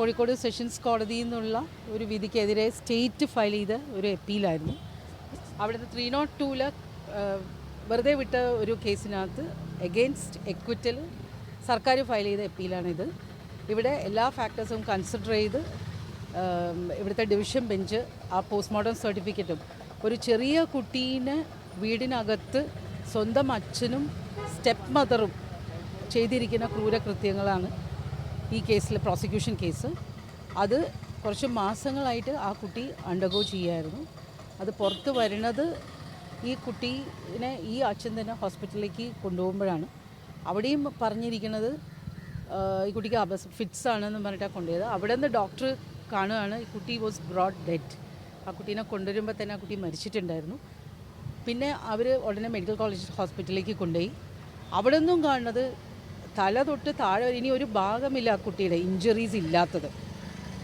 Kozhikode sessions കോടതിയിൽ നിന്നുള്ള ഒരു വിധിക്കെതിരെ സ്റ്റേറ്റ് ഫയൽ ചെയ്ത ഒരു അപ്പീലായിരുന്നു. അവിടുത്തെ ത്രീ നോട്ട് ടൂൽ വെറുതെ വിട്ട ഒരു കേസിനകത്ത് എഗെയിൻസ്റ്റ് എക്വിറ്റൽ സർക്കാർ ഫയൽ ചെയ്ത അപ്പീലാണിത്. ഇവിടെ എല്ലാ ഫാക്ടേഴ്സും കൺസിഡർ ചെയ്ത് ഇവിടുത്തെ ഡിവിഷൻ ബെഞ്ച് ആ പോസ്റ്റ്മോർട്ടം സർട്ടിഫിക്കറ്റും ഒരു ചെറിയ കുട്ടീനെ വീടിനകത്ത് സ്വന്തം അച്ഛനും സ്റ്റെപ്പ് മദറും ചെയ്തിരിക്കുന്ന ക്രൂരകൃത്യങ്ങളാണ്. ഈ കേസിൽ പ്രോസിക്യൂഷൻ കേസ്. അത് കുറച്ച് മാസങ്ങളായിട്ട് ആ കുട്ടി അണ്ടർഗോ ചെയ്യായിരുന്നു. അത് പുറത്ത് വരുന്നത് ഈ കുട്ടീനെ ഈ അച്ഛൻ തന്നെ ഹോസ്പിറ്റലിലേക്ക് കൊണ്ടുപോകുമ്പോഴാണ്. അവിടെയും പറഞ്ഞിരിക്കുന്നത് ഈ കുട്ടിക്ക് അബസ് ഫിറ്റ്സ് ആണെന്ന് പറഞ്ഞിട്ടാണ് കൊണ്ടുപോയത്. അവിടെ നിന്ന് ഡോക്ടർ കാണുകയാണ് ഈ കുട്ടി വാസ് ബ്രോഡ് ഡെറ്റ് ആ കുട്ടീനെ കൊണ്ടുവരുമ്പോൾ തന്നെ ആ കുട്ടി മരിച്ചിട്ടുണ്ടായിരുന്നു. പിന്നെ അവർ ഉടനെ മെഡിക്കൽ കോളേജ് ഹോസ്പിറ്റലിലേക്ക് കൊണ്ടുപോയി. അവിടെ നിന്നും കാണുന്നത് തല തൊട്ട് താഴെ ഇനി ഒരു ഭാഗമില്ല ആ കുട്ടിയുടെ ഇഞ്ചുറീസ് ഇല്ലാത്തത്.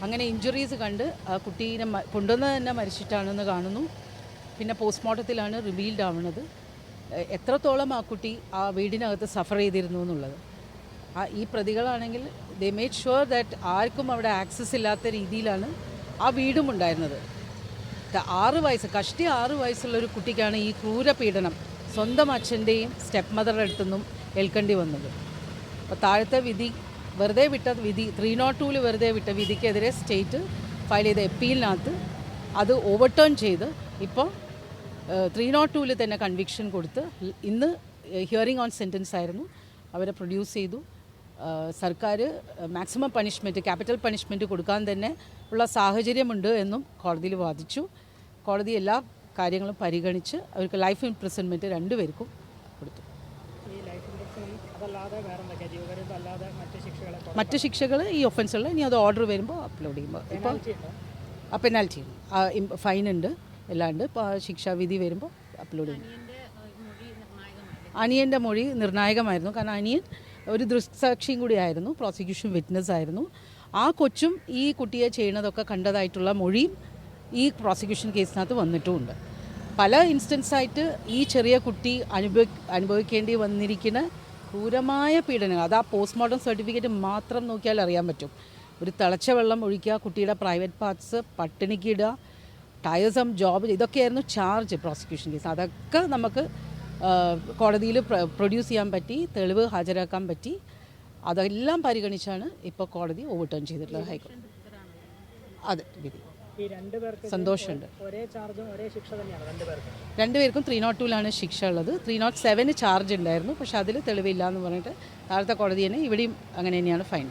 അങ്ങനെ ഇഞ്ചുറീസ് കണ്ട് ആ കുട്ടീനെ കൊണ്ടുവന്ന് തന്നെ മരിച്ചിട്ടാണെന്ന് കാണുന്നു. പിന്നെ പോസ്റ്റ്മോർട്ടത്തിലാണ് റിവീൽഡ് ആവുന്നത് എത്രത്തോളം ആ കുട്ടി ആ വീടിനകത്ത് സഫർ ചെയ്തിരുന്നു എന്നുള്ളത്. ആ ഈ പ്രതികളാണെങ്കിൽ ദേ മേഡ് ഷുവർ ദാറ്റ് ആർക്കും അവിടെ ആക്സസ് ഇല്ലാത്ത രീതിയിലാണ് ആ വീടും ഉണ്ടായിരുന്നത്. ആറ് വയസ്സ് കഷ്ടി ആറ് വയസ്സുള്ള ഒരു കുട്ടിക്കാണ് ഈ ക്രൂര പീഡനം സ്വന്തം അച്ഛന്റെയും സ്റ്റെപ്പ് മദറുടെ അടുത്തുനിന്നും ഏൽക്കേണ്ടി വന്നത്. അപ്പോൾ താഴത്തെ വിധി വെറുതെ വിട്ട വിധി ത്രീ നോട്ട് ടൂവിൽ വെറുതെ വിട്ട വിധിക്കെതിരെ സ്റ്റേറ്റ് ഫയൽ ചെയ്ത എപ്പീലിനകത്ത് അത് ഓവർടേൺ ചെയ്ത് ഇപ്പോൾ ത്രീ നോട്ട് ടൂവിൽ തന്നെ കൺവിക്ഷൻ കൊടുത്ത് ഇന്ന് ഹിയറിംഗ് ഓൺ സെന്റൻസ് ആയിരുന്നു. അവരെ പ്രൊഡ്യൂസ് ചെയ്തു. സർക്കാർ മാക്സിമം പണിഷ്മെന്റ് ക്യാപിറ്റൽ പണിഷ്മെന്റ് കൊടുക്കാൻ തന്നെ ഉള്ള സാഹചര്യമുണ്ട് എന്നും കോടതിയിൽ വാദിച്ചു. കോടതി എല്ലാ കാര്യങ്ങളും പരിഗണിച്ച് അവർക്ക് ലൈഫ് ഇംപ്രിസൺമെന്റ് രണ്ടുപേർക്കും കൊടുത്തു. അതല്ലാതെ വേറെ എന്തൊക്കെയാണ് ജീവപര്യന്തം അല്ലാതെ മറ്റ് ശിക്ഷകളെ മറ്റ് ശിക്ഷകൾ ഈ ഒഫൻസുള്ള ഇനി അത് ഓർഡർ വരുമ്പോൾ അപ്ലോഡ് ചെയ്യുമ്പോൾ ഇപ്പോൾ പെനാൽറ്റി ആ പെനാൽറ്റി ഫൈൻ ഉണ്ട്. എല്ലാം ഉണ്ട്. ഇപ്പോൾ ശിക്ഷാവിധി വരുമ്പോൾ അപ്ലോഡ് ചെയ്യും. അനിയന്റെ മൊഴി നിർണായകമായിരുന്നു. കാരണം അനിയൻ ഒരു ദൃക്സാക്ഷിയും കൂടി ആയിരുന്നു. പ്രോസിക്യൂഷൻ വിറ്റ്നസ് ആയിരുന്നു. ആ കൊച്ചും ഈ കുട്ടിയെ ചെയ്യുന്നതൊക്കെ കണ്ടതായിട്ടുള്ള മൊഴിയും ഈ പ്രോസിക്യൂഷൻ കേസിനകത്ത് വന്നിട്ടുമുണ്ട്. പല ഇൻസ്റ്റൻസായിട്ട് ഈ ചെറിയ കുട്ടി അനുഭവ അനുഭവിക്കേണ്ടി വന്നിരിക്കുന്ന ക്രൂരമായ പീഡനങ്ങൾ. അത് ആ പോസ്റ്റ്മോർട്ടം സർട്ടിഫിക്കറ്റ് മാത്രം നോക്കിയാൽ അറിയാൻ പറ്റും. ഒരു തിളച്ച വെള്ളം ഒഴിക്കുക കുട്ടിയുടെ പ്രൈവറ്റ് പാർട്സ് പട്ടിണിക്കിടുക ടയസം ജോബ് ഇതൊക്കെയായിരുന്നു ചാർജ് പ്രോസിക്യൂഷൻ കേസ് അതൊക്കെ നമുക്ക് കോടതിയിൽ പ്രൊഡ്യൂസ് ചെയ്യാൻ പറ്റി തെളിവ് ഹാജരാക്കാൻ പറ്റി. അതെല്ലാം പരിഗണിച്ചാണ് ഇപ്പോൾ കോടതി ഓവർടേൺ ചെയ്തിട്ടുള്ളത് ഹൈക്കോടതി. അതെ ഈ രണ്ട് പേർക്ക് സന്തോഷമുണ്ട്. ഒരേ ചാർജും ഒരേ ശിക്ഷ തന്നെയാണ് രണ്ട് പേർക്ക്. രണ്ടുപേർക്കും ത്രീ നോട്ട് ടൂലാണ് ശിക്ഷ ഉള്ളത്. ത്രീ നോട്ട് സെവന് ചാർജ് ഉണ്ടായിരുന്നു. പക്ഷെ അതിൽ തെളിവില്ല എന്ന് പറഞ്ഞിട്ട് താഴത്തെ കോടതി തന്നെ ഇവിടെയും അങ്ങനെ തന്നെയാണ് ഫൈൻ